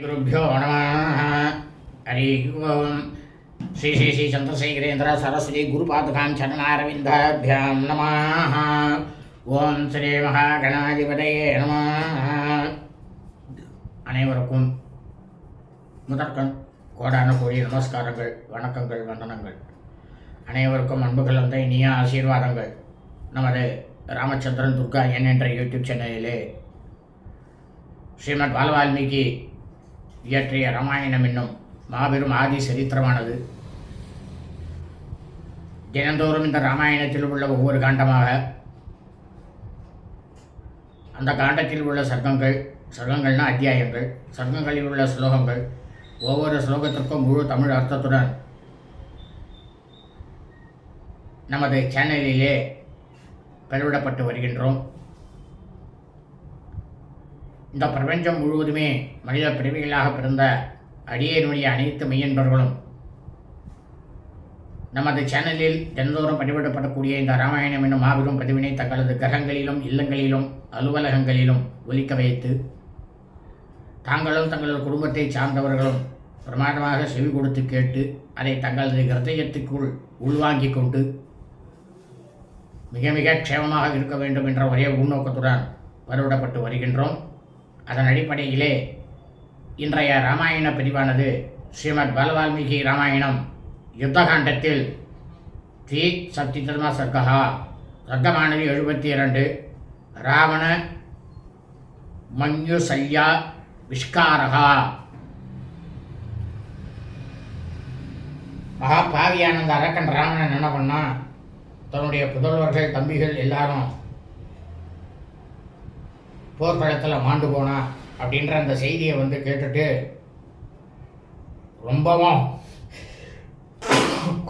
గురుభ్యో నమ హరి ఓం శ్రీ శ్రీ శ్రీ చంద్రశేఖరేంద్ర సరస్వతి గురుపాదుకాం చరణారవిందాభ్యాం నమ ஓம் ஸ்ரீ மகாகணாதிபதையே நம அனைவருக்கும் முதற்கண் கோடான கோடி நமஸ்காரங்கள் வணக்கங்கள் வந்தனங்கள். அனைவருக்கும் அன்பு கலந்த இனிய ஆசீர்வாதங்கள். நமது ராமச்சந்திரன் துர்கா என் என்ற யூடியூப் சேனலிலே ஸ்ரீமத் பாலவால்மீகி இயற்றிய ராமாயணம் என்னும் மாபெரும் ஆதி சரித்திரமானது. தினந்தோறும் இந்த ராமாயணத்தில் உள்ள ஒவ்வொரு காண்டமாக அந்த காண்டத்தில் உள்ள சர்க்கங்கள் சர்க்கங்கள்னா அத்தியாயங்கள் சர்க்கங்களில் உள்ள ஸ்லோகங்கள் ஒவ்வொரு ஸ்லோகத்திற்கும் முழு தமிழ் அர்த்தத்துடன் நமது சேனலிலே பெருவிடப்பட்டு வருகின்றோம். இந்த பிரபஞ்சம் முழுவதுமே மனித பிறவிகளாக பிறந்த அடியேனுடைய அனைத்து மெய்யன்பர்களும் நமது சேனலில் தினந்தோறும் பதிவிடப்படக்கூடிய இந்த ராமாயணம் என்னும் மாபெரும் பதிவினை தங்களது கிரகங்களிலும் இல்லங்களிலும் அலுவலகங்களிலும் ஒலிக்க வைத்து தாங்களும் தங்களது குடும்பத்தை சார்ந்தவர்களும் பிரமாதமாக செவி கொடுத்து கேட்டு அதை தங்களது ஹிருதயத்துக்குள் உள்வாங்கிக் கொண்டு மிக மிக க்ஷேமமாக இருக்க வேண்டும் என்ற ஒரே உள்நோக்கத்துடன் வருவிடப்பட்டு வருகின்றோம். அதன் அடிப்படையிலே இன்றைய ராமாயண பதிவானது ஸ்ரீமத் பாலவால்மீகி ராமாயணம் யுத்தகாண்டத்தில் தி சப்திதர்ம சர்க்கா சர்க்கமானது எழுபத்தி இரண்டு ராவண மன்யுசல்யா விஷ்காரகா. மகா பாவியான அந்த அரக்கன் ராவணன் என்ன பண்ணான்? தன்னுடைய புதல்வர்கள் தம்பிகள் எல்லாரும் போர்க்களத்தில் மாண்டு போனா அப்படின்ற அந்த செய்தியை வந்து கேட்டுட்டு ரொம்பவும்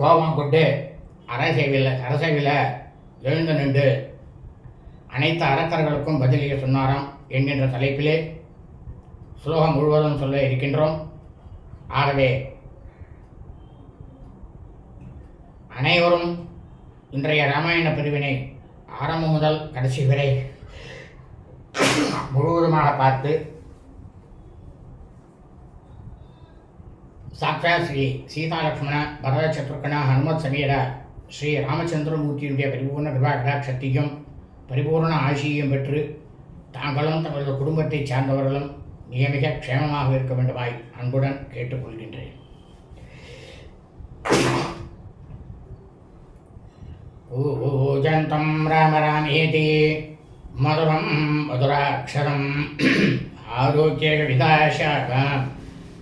கோபம் கொண்டு அரசைவில் அரசைவில் எழுந்து நின்று அனைத்து அரக்கர்களுக்கும் பதிலிய சொன்னாராம் என்கின்ற தலைப்பிலே ஸ்லோகம் முழுவதும் சொல்ல இருக்கின்றோம். ஆகவே அனைவரும் இன்றைய ராமாயண பிரிவினை ஆரம்பம் முதல் கடைசி வரை முழுவதுமாக பார்த்து சாக்ஷா ஸ்ரீ சீதாலக்ஷ்மண பரத சத்ருக்கணா ஹனுமத் சமீர ஸ்ரீ ராமச்சந்திரமூர்த்தியினுடைய பரிபூர்ண கிருபா கடாட்சத்தையும் பரிபூர்ண ஆசியையும் பெற்று தாங்களும் தங்களது குடும்பத்தைச் சார்ந்தவர்களும் நியமிக க்ஷேமமாக இருக்க வேண்டுமாய் அன்புடன் கேட்டுக்கொள்கின்றேன். ஓ ஜந்தம் ராம ராமேதி. मधुरं मधुराक्षरम्। आरोग्यविदाशाख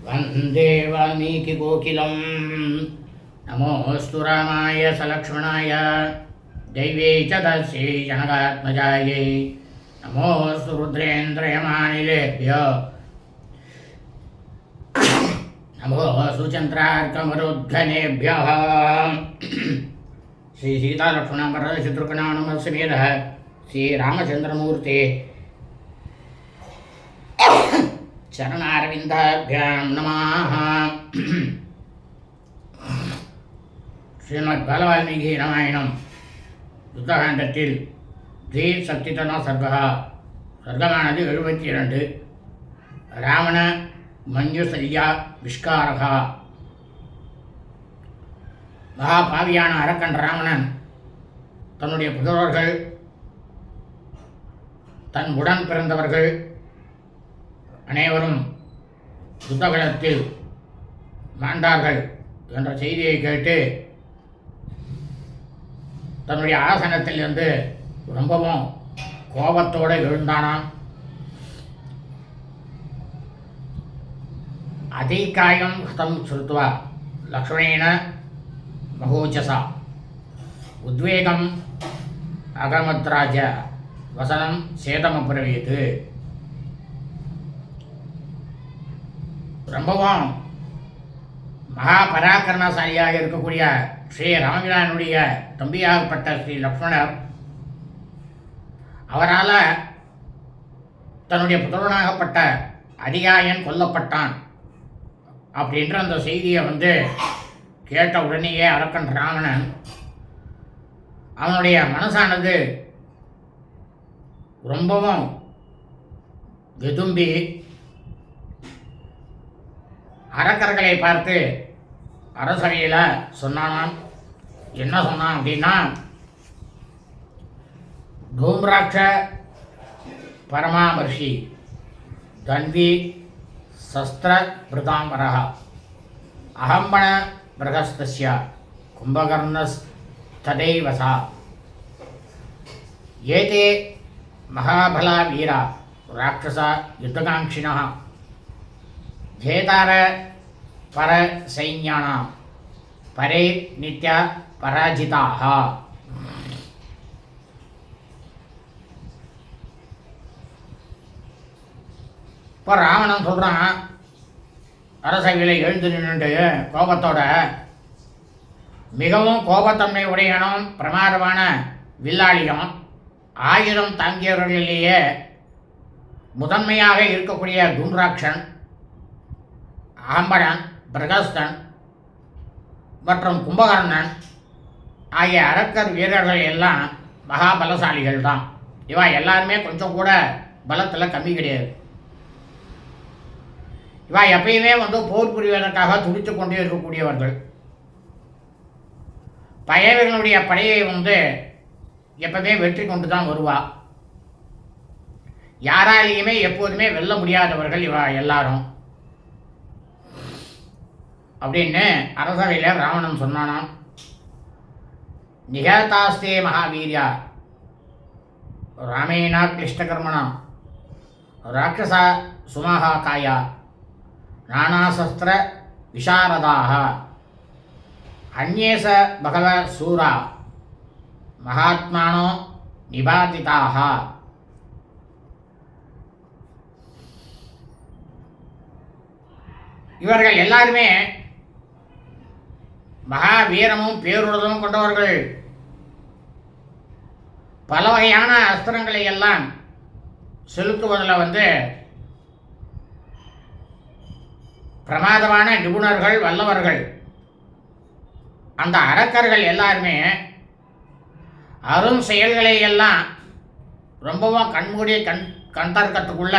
वंदे वाल्मीकिकोकिलं नमोऽस्तु रामाय सलक्ष्मणाय। दैवे च दस्यै जनकात्मजायै। नमोऽस्तु रुद्रेन्द्रयमानिलेभ्य। नमोऽस्तु चन्द्रार्कमरुद्घनेभ्यः। श्री ஸ்ரீராமச்சந்திரமூர்த்தி. சரணாரவிந்தாபியாம் நமாக ஸ்ரீமத் பலவால்மீகி ராமாயணம் யுத்தகாண்டத்தில் ஸ்ரீ சக்திதனா சர்க்கா சர்க்கமானது எழுபத்தி இரண்டு ராவண மஞ்சுசல்யா விஷ்காரகா. மகாபாவியான அரக்கன் ராவணன் தன்னுடைய புதல்வர்கள் தன் உடன் பிறந்தவர்கள் அனைவரும் புத்தகலத்தில் மாண்டார்கள் என்ற செய்தியை கேட்டு தன்னுடைய ஆசனத்தில் இருந்து ரொம்பவும் கோபத்தோடு எழுந்தானாம். அதிகாயம் ஹதம் ஸ்ருத்வா லக்ஷ்மணேன மகோச்சசா உத்வேகம் அகமத்ராஜ. வசனம் சேதமப்ரவீத் ரொம்பவும் மகா பராக்கிரமசாலியாக இருக்கக்கூடிய ஸ்ரீ ராமபிரானுடைய தம்பியாகப்பட்ட ஸ்ரீ லக்ஷ்மணர் அவரால் தன்னுடைய புதல்வனாகப்பட்ட அதிகாயன் கொல்லப்பட்டான் அப்படின்ற அந்த செய்தியை வந்து கேட்ட உடனேயே அரக்கன் ராவணன் அவனுடைய மனசானது ரொம்பவும் விதும்பி அரக்கர்களை பார்த்து அரசவையில் சொன்னானாம். என்ன சொன்னான் அப்படின்னா தூம்ராட்ச பரமாமர்ஷி தன்வி சஸ்திர பிருதாம்பரா அகம்பண பிரகஸ்தஸ்ய கும்பகர்ணஸ்ததைவசா ஏதே மகாபலா வீரா ராட்சசா யுத்தகாங்கினா ஜேதார பர சைன்யானா பரே நித்யா பராஜிதாக இப்போ ராவணன் சொல்கிறான் அரசவையில் எழுந்து நின்றுட்டு கோபத்தோட மிகவும் கோபத்தன்மை உடையனும் பிரமாதமான வில்லாளியும் ஆயுதம் தாங்கியவர்களிலேயே முதன்மையாக இருக்கக்கூடிய துன்ராக்ஷன் ஆம்படன் பிரகஸ்தன் மற்றும் கும்பகர்ணன் ஆகிய அரக்கர் வீரர்கள் எல்லாம் மகா பலசாலிகள் தான் இவா எல்லாருமே கொஞ்சம் கூட பலத்தில் கம்மி கிடையாது. இவா எப்பயுமே வந்து போர் புரிவதற்காக துடித்து கொண்டே இருக்கக்கூடியவர்கள். பகைவர்களுடைய படையை வந்து எப்பவே வெற்றி கொண்டு தான் வருவா. யாராலையுமே எப்போதுமே வெல்ல முடியாதவர்கள் இவா எல்லாரும். அப்படின்னு அரசவையில் ராவணன் சொன்னானாம். நிகழ்த்தாஸ்தே மகாவீரியா. ராமேனா கிளிஷ்டகர்மணா ராட்சசா சுமஹா காயா நானாசஸ்திர விசாரதாக. அந்நேச பகவ சூரா. மகாத்மானோ நிபாதிதாக இவர்கள் எல்லாருமே மகா வீரமும் பேருடலும் கொண்டவர்கள். பல வகையான அஸ்திரங்களை எல்லாம் செலுத்துவதில் வந்து பிரமாதமான நிபுணர்கள் வல்லவர்கள். அந்த அரக்கர்கள் எல்லாருமே அரும் செயல்களை எல்லாம் ரொம்பவும் கண்மூடிய கண் கண்டர்க்கத்துக்குள்ள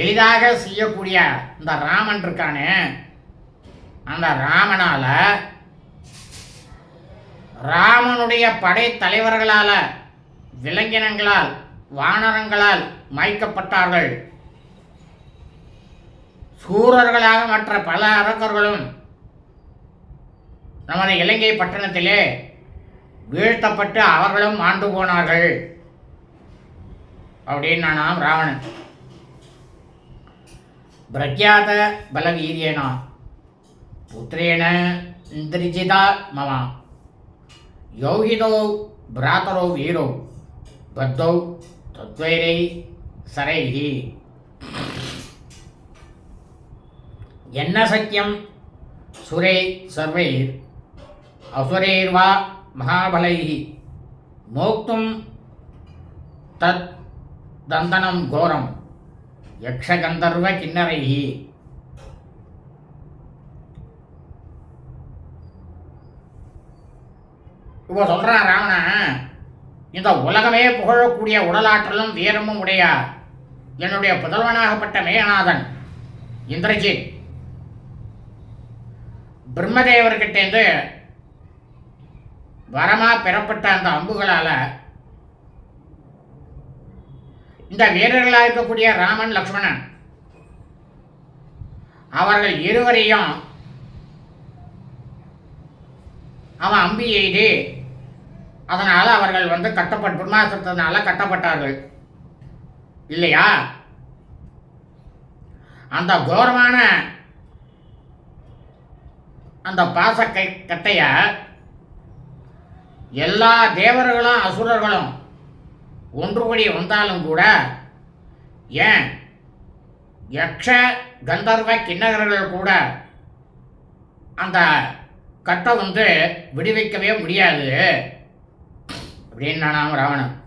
எளிதாக செய்யக்கூடிய இந்த ராமன் இருக்கானே. அந்த ராமனால் ராமனுடைய படை தலைவர்களால் விலங்கினங்களால் வானரங்களால் மாய்க்கப்பட்டார்கள். சூரர்களாக மற்ற பல அரக்கர்களும் நமது இலங்கை பட்டணத்திலே வீழ்த்தப்பட்டு அவர்களும் ஆண்டு போனார்கள். அப்படின்னானாம் ராவணன். பிரக்யாத பலவீரியனா? புத்திரேன இந்திரிஜிதா மமா. யோகிதோ பிராத்தரோ வீரோ. பத்தௌ தத்வைரை சரைஹி. என்ன சக்கியம்? சுரே சர்வைர். அசுரேர்வா மகாபலை மோக்தும் தத் தந்தனம் கோரம். யக்ஷகந்தர்வ கிண்ணரைஹி இப்போ சொல்கிறான் ராவணா இந்த உலகமே புகழக்கூடிய உடலாற்றலும் வீரமும் உடைய என்னுடைய புதல்வனாகப்பட்ட மேகநாதன் இந்திரஜித். பிரம்மதேவர்கிட்டேருந்து வரமாக பெறப்பட்ட அந்த அம்புகளால் இந்த வீரர்களாக இருக்கக்கூடிய ராமன் லக்ஷ்மணன் அவர்கள் இருவரையும் அவன் அம்பி எய்து அதனால் அவர்கள் வந்து கட்டப்பட் பிரம்மாஸ்திரத்தினால கட்டப்பட்டார்கள். இல்லையா? அந்த கோரமான அந்த பாச கை கட்டைய எல்லா தேவர்களும் அசுரர்களும் ஒன்று கூடி வந்தாலும் கூட ஏன்? யக்ஷ கந்தர்வ கிண்ணகர்கள் கூட அந்த கட்டை வந்து விடுவிக்கவே முடியாது. அப்படின்னு நானாம் ராவணன்.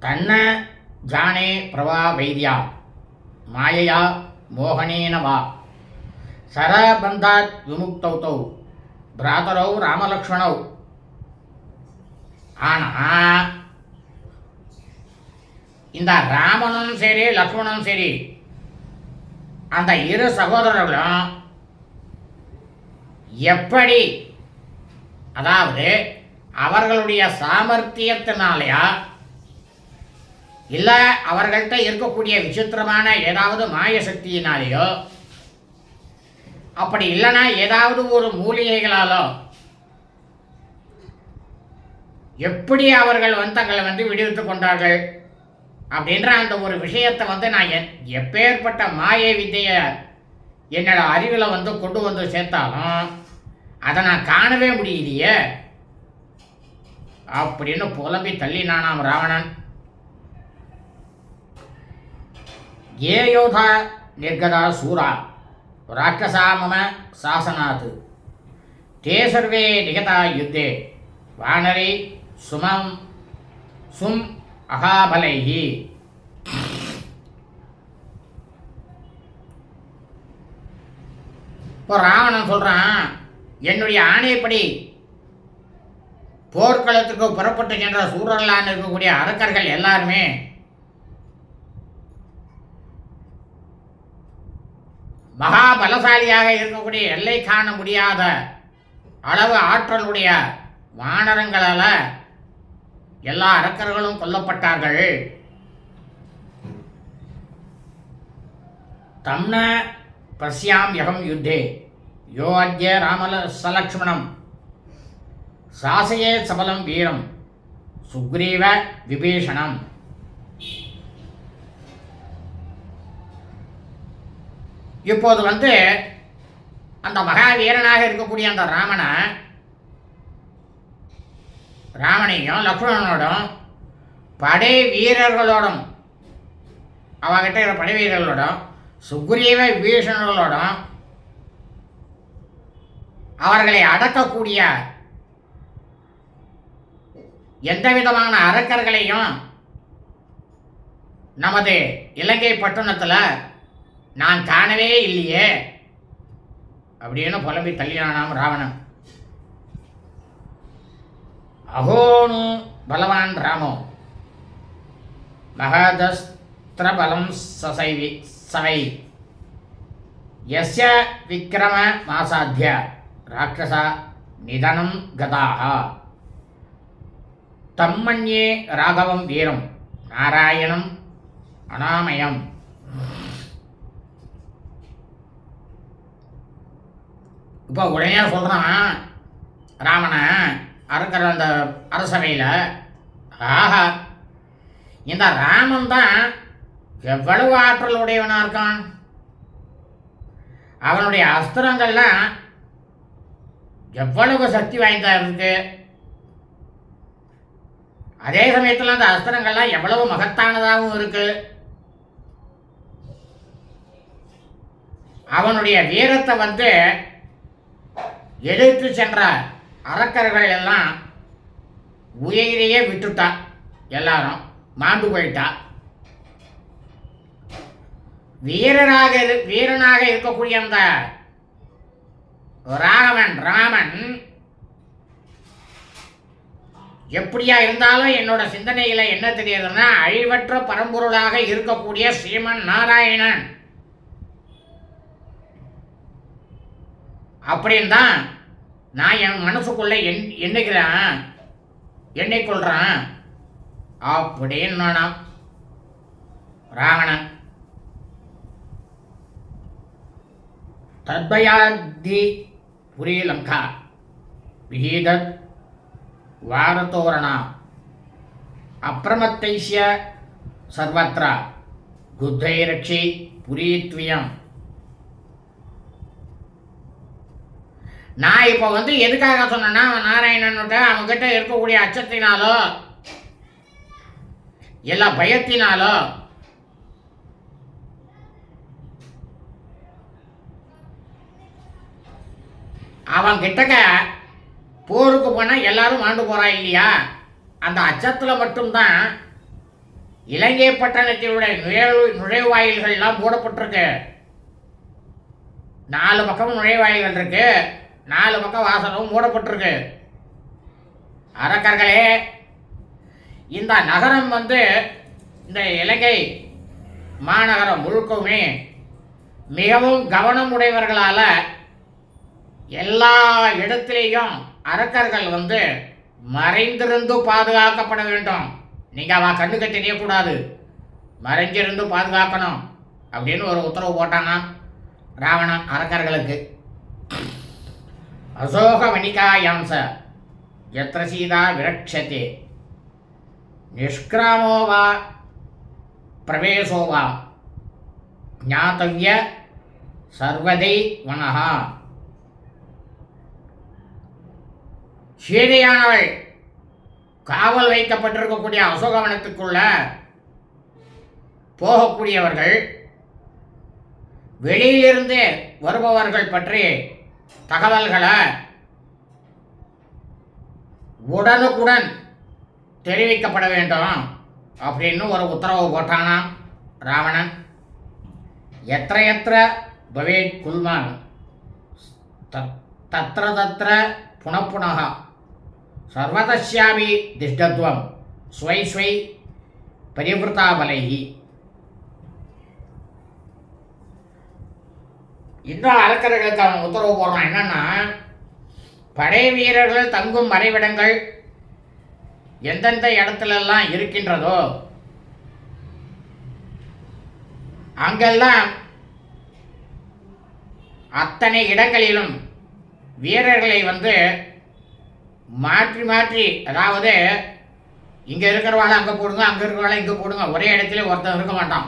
தன்ன ஜானே பிரவா வைத்தியா மாயையா மோகனேனவா சரபந்தாத் விமுக்தௌ தௌ பிராதரௌ ராமலக்ஷ்மணௌ. ஆனா இந்த ராமனும் சரி லக்ஷ்மணனும் சரி அந்த இரு சகோதரர்களும் எப்படி அதாவது அவர்களுடைய சாமர்த்தியத்தினாலயா இல்லை அவர்கள்ட்ட இருக்கக்கூடிய விசித்திரமான ஏதாவது மாய சக்தியினாலேயோ அப்படி இல்லைன்னா ஏதாவது ஒரு மூலிகைகளாலோ எப்படி அவர்கள் வந்து தங்களை வந்து விடுவித்துக் கொண்டார்கள்? அப்படின்ற அந்த ஒரு விஷயத்தை வந்து நான் எப்பேற்பட்ட மாய வித்தையை என்னோட அறிவில் வந்து கொண்டு வந்து சேர்த்தாலும் அதை நான் காணவே முடியலையே? அப்படின்னு புலம்பி தள்ளினானாம் ராவணன். ஏயோதா நிர்கதா சூரா. ராட்சசாமம சாசனாத். தே சர்வே நிகதா யுத்தே. வானரை சுமம் சும் அகாபலைகி இப்போ ராவணன் சொல்கிறான் என்னுடைய ஆணையப்படி போர்க்களத்துக்கு புறப்பட்டு சென்ற சூரர்களான இருக்கக்கூடிய அரக்கர்கள் எல்லாருமே மகா பலசாலியாக இருக்கக்கூடிய எல்லை காண முடியாத அளவு ஆற்றலுடைய வானரங்களால் எல்லா அரக்கர்களும் கொல்லப்பட்டார்கள். தம்ன பசியாம் யகம் யுத்தே. யோ அத்ய ராமல சலக்ஷ்மணம். சாசையே சபலம் வீரம். சுக்ரீவ விபீஷணம். இப்போது வந்து அந்த மகாவீரனாக இருக்கக்கூடிய அந்த ராமனை ராமனையும் லக்ஷ்மணனோடும் படை வீரர்களோடும் அவகிட்ட இருக்கிற படை வீரர்களோடும் சுக்ரீவ விபீஷணர்களோடும் அவர்களை அடக்கக்கூடிய எந்த விதமான அரக்கர்களையும் நமது இலங்கை பட்டணத்தில் நான் காணவே இல்லையே அப்படின்னு புலம்பி தள்ளினானாம் ராவணன். அகோனு பலவான் ராமோ. மகதஸ்திர பலம் சசைவி சவை. யஸ்ய விக்ரம மாசாத்திய ராட்சசா நிதனம் கதாக தம்மன்யே ராகவம் வீரம். நாராயணம் அனாமயம். இப்போ உடனே சொல்கிறான் ராமனை. அறுக்கிற அந்த அரசவையில் ஆஹா இந்த ராமன் தான் எவ்வளவு ஆற்றல் உடையவனாக இருக்கான்? அவனுடைய அஸ்திரங்கள்லாம் எவ்வளவு சக்தி வாய்ந்தா இருக்கு? அதே சமயத்தில் அந்த அஸ்திரங்கள்லாம் எவ்வளவு மகத்தானதாகவும் இருக்கு? அவனுடைய வீரத்தை வந்து எதிர்த்து சென்ற அரக்கர்கள் எல்லாம் உயிரையே விட்டுட்டா எல்லாரும் மாண்டு போயிட்டா. வீரராக வீரனாக இருக்கக்கூடிய அந்த ராகவன் ராமன் எப்படியா இருந்தாலும் என்னோட சிந்தனையில் என்ன தெரியுதுன்னா அழிவற்ற பரம்பொருளாக இருக்கக்கூடிய ஸ்ரீமன் நாராயணன். அப்படின்னு தான் நான் என் மனசுக்குள்ள எண் எண்ணுகிறேன் எண்ணிக்கொள்றேன் அப்படின்னு நானாம் ராவணன். தத்பயாத்தி புரீலங்கா. விஹீதத் வாரதோரணா. அப்பிரமத்தைஷ்ய சர்வத்ரா. குத்தைரட்சி புரீத்வியம். நான் இப்போ வந்து எதுக்காக சொன்னேன்னா நாராயணன்கிட்ட அவங்ககிட்ட இருக்கக்கூடிய அச்சத்தினாலோ எல்லா பயத்தினாலோ அவன் கிட்டக்க போருக்கு போனால் எல்லாரும் ஆண்டு போகிறா இல்லையா? அந்த அச்சத்தில் மட்டும்தான் இலங்கை பட்டணத்தினுடைய நுழைவு நுழைவாயில்கள்லாம் மூடப்பட்டிருக்கு நாலு பக்கம் நுழைவாயில்கள் இருக்குது நாலு பக்கம் வாசலும் மூடப்பட்டிருக்கு. அரக்கர்களே இந்த நகரம் வந்து இந்த இலங்கை மாநகரம் முழுக்கவுமே மிகவும் கவனம் உடையவர்களால் எல்லா இடத்திலேயும் அரக்கர்கள் வந்து மறைந்திருந்து பாதுகாக்கப்பட வேண்டும். நீங்கள் அவன் கண்ணுக்கு தெரியக்கூடாது மறைஞ்சிருந்து பாதுகாக்கணும் அப்படின்னு ஒரு உத்தரவு போட்டானா ராவணன் அரக்கர்களுக்கு. அசோக ச. எத்திர சீதா விரட்சத்தே நிஷ்கிராமோ வா பிரவேசோ வா ஞாத்தவிய சர்வதை வனஹா சீதையானவள் காவல் வைக்கப்பட்டிருக்கக்கூடிய அசோகவனத்துக்குள்ள போகக்கூடியவர்கள் வெளியிலிருந்து வருபவர்கள் பற்றி தகவல்களை உடனுக்குடன் தெரிவிக்கப்பட வேண்டும் அப்படின்னு ஒரு உத்தரவு போட்டானா ராவணன். எத்த எத்த பவேத் குல்மான். தத்- தத்ர தத்ர புனப்புனக. சர்வதஸ்யாபி திஷ்டத்வம். ஸ்வை ஸ்வை. பரிவிருத்தாபலைகி இன்னும் அரக்கர்களுக்கு அவன் உத்தரவு போடுறான். என்னன்னா படை வீரர்கள் தங்கும் மறைவிடங்கள் எந்தெந்த இடத்துலலாம் இருக்கின்றதோ அங்கெல்லாம் அத்தனை இடங்களிலும் வீரர்களை வந்து மாற்றி மாற்றி அதாவது இங்கே இருக்கிறவாளை அங்கே போடுங்க அங்கே இருக்கிறவாளை இங்கே போடுங்க ஒரே இடத்துல ஒருத்தன் இருக்க மாட்டான்.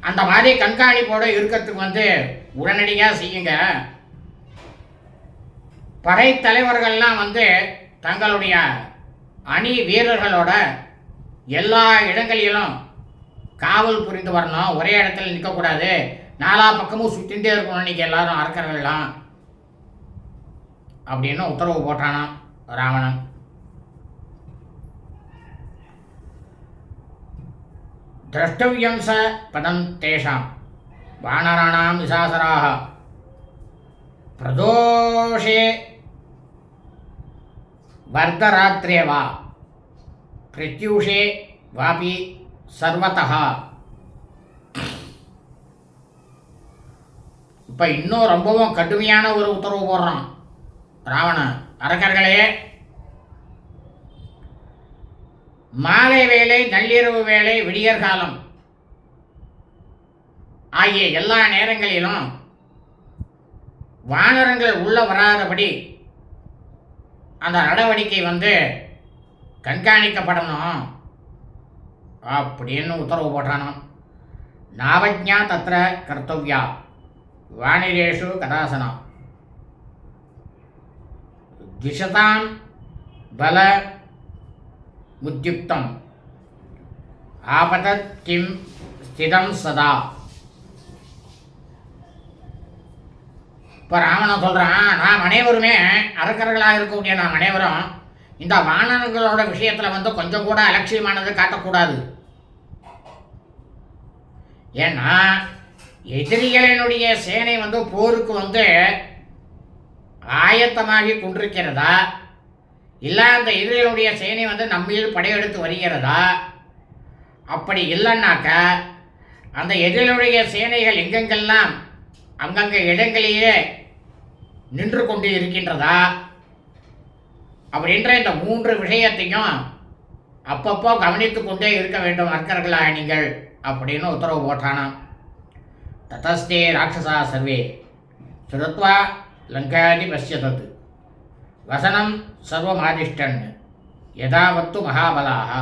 அந்த மாதிரி கண்காணிப்போடு இருக்கிறதுக்கு வந்து உடனடியாக செய்யுங்க. படைத்தலைவர்கள்லாம் வந்து தங்களுடைய அணி வீரர்களோட எல்லா இடங்களிலும் காவல் புரிந்து வரணும். ஒரே இடத்துல நிற்கக்கூடாது நாலா பக்கமும் சுத்திண்டே இருக்கணும். இன்றைக்கி எல்லாரும் அரக்கர்கள்லாம். அப்படின்னு உத்தரவு போட்டானான் ராவணன். திரஷ்டவியம் ச பதம் தேஷாம் வானராணாம் விசாசராக பிரதோஷே வர்தராத்திரே வா பிரத்யூஷே வாபி சர்வத்தகா இப்போ இன்னும் ரொம்பவும் கடுமையான ஒரு உத்தரவு போடுறான். ராவணன். அரக்கர்களே மாலை வேலை நள்ளிரவு வேலை விடியற்காலம் ஆகிய எல்லா நேரங்களிலும் வானரங்கள் உள்ள வராதபடி அந்த நடவடிக்கை வந்து கண்காணிக்கப்படணும் அப்படின்னு உத்தரவு போட்டானோ நாவஜ்ஞா தத்திர கர்த்தவ்யா. வானிரேஷு கதாசனம். திசதாம் பல உத்யுக்தம். ஆபதத் கிம் ஸ்திதம் சதா. இப்போ ராவணன் சொல்கிறான் நாம் அனைவருமே அரக்கர்களாக இருக்கக்கூடிய நாம் அனைவரும் இந்த வானர்களோட விஷயத்தில் வந்து கொஞ்சம் கூட அலட்சியமானது காட்டக்கூடாது. ஏன்னா எதிரிகளினுடைய சேனை வந்து போருக்கு வந்து ஆயத்தமாகி கொண்டிருக்கிறதா? இல்லை அந்த எதிரிகளுடைய சேனை வந்து நம்ம மீது படையெடுத்து வருகிறதா? அப்படி இல்லைன்னாக்க அந்த எதிரிகளுடைய சேனைகள் எங்கெங்கெல்லாம் அங்கங்கே இடங்களிலே நின்று கொண்டு இருக்கின்றதா? அப்படின்ற இந்த மூன்று விஷயத்தையும் அப்பப்போ கவனித்து கொண்டே இருக்க வேண்டும் அர்க்கர்களாக நீங்கள் அப்படின்னு உத்தரவு போட்டானாம். ததஸ்தே ராட்சசா சர்வே. சுருத்வா லங்காதி பசியதது வசனம் சர்வமாதிஷ்டன். யதாவத்து மகாபலாக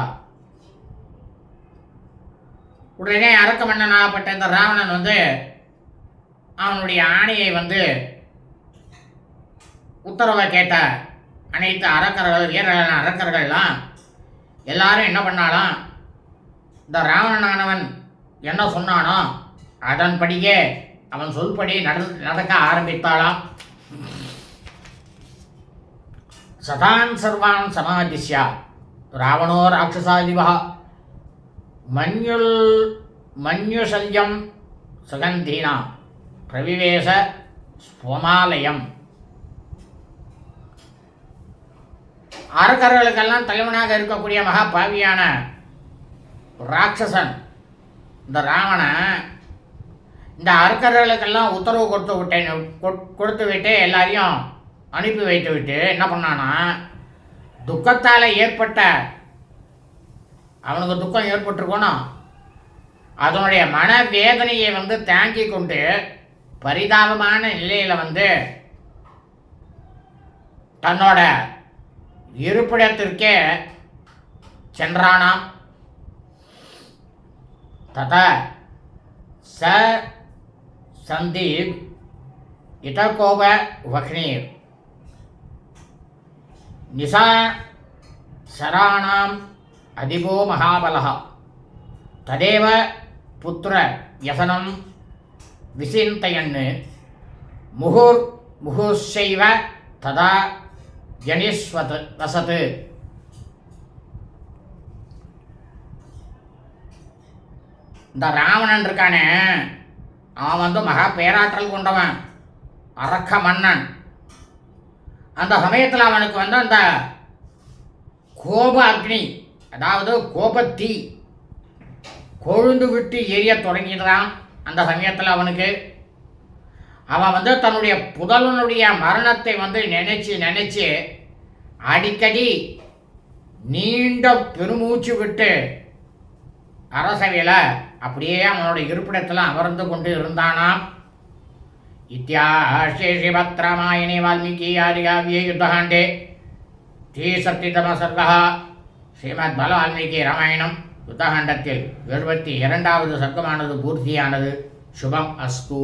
உடனே அரக்க மன்னனாகப்பட்ட இந்த ராவணன் வந்து அவனுடைய ஆணையை வந்து உத்தரவை கேட்ட அனைத்து அரக்கர்கள் வீரர்களான அரக்கர்கள்லாம் எல்லாரும் என்ன பண்ணாலாம்? இந்த ராவணனானவன் என்ன சொன்னானோ அதன்படியே அவன் சொல்படி நட நடக்க ஆரம்பித்தாளாம். சதான் சர்வான் சமாதிஷ்யா. ராவணோ ராட்சசாதிபா மன்யுல் மன்யுசல்யம் சுகந்தீனா. பிரவிவேச ஸ்வமாலயம். அரக்கர்களுக்கெல்லாம் தலைவனாக இருக்கக்கூடிய மகா பாவியான ராட்சசன் இந்த ராவணன் இந்த அரக்கர்களுக்கெல்லாம் உத்தரவு கொடுத்து விட்டேன் கொடுத்து விட்டு எல்லாரையும் அனுப்பி வைத்துவிட்டு என்ன பண்ணானா துக்கத்தால் ஏற்பட்ட அவனுக்கு துக்கம் ஏற்பட்டிருக்கணும் அதனுடைய மனவேதனையை வந்து தாங்கி கொண்டு பரிதாபமான நிலையில் வந்து தன்னோட இருப்பிடத்திற்கே சென்றானாம். ததா ச சந்தீப் இதகோப வக்னீர். நிசா சராணாம் அதிபோ மகாபலः ததேவ புத்திர யசனம் விசிந்தயன் முகுர் முகுஷைவ ததா ஜனிஸ்வத் வசத்து இந்த ராவணன் இருக்கானே அவன் வந்து மகா பேராற்றல் கொண்டவன் அரக்க மன்னன். அந்த சமயத்தில் அவனுக்கு வந்து அந்த கோப அக்னி அதாவது கோபத்தீ கொழுந்து விட்டு எரிய தொடங்கிடுறான் அந்த சமயத்தில் அவனுக்கு. அவன் வந்து தன்னுடைய புதலனுடைய மரணத்தை வந்து நினைச்சு நினைச்சு அடிக்கடி நீண்ட பெருமூச்சு விட்டு அரசவையில் அப்படியே அவனோட இருப்பிடத்தில் அமர்ந்து கொண்டு இருந்தானாம். இத்தியாசே ஸ்ரீபத்ராமாயணி வால்மீகி ஆதிகாவிய யுத்தகாண்டே தீசப்திதம ஸ்ரீமத் பல வால்மீகி ராமாயணம் யுத்தகாண்டத்தில் எழுபத்தி இரண்டாவது சர்க்கமானது பூர்த்தியானது. சுபம் அஸ்து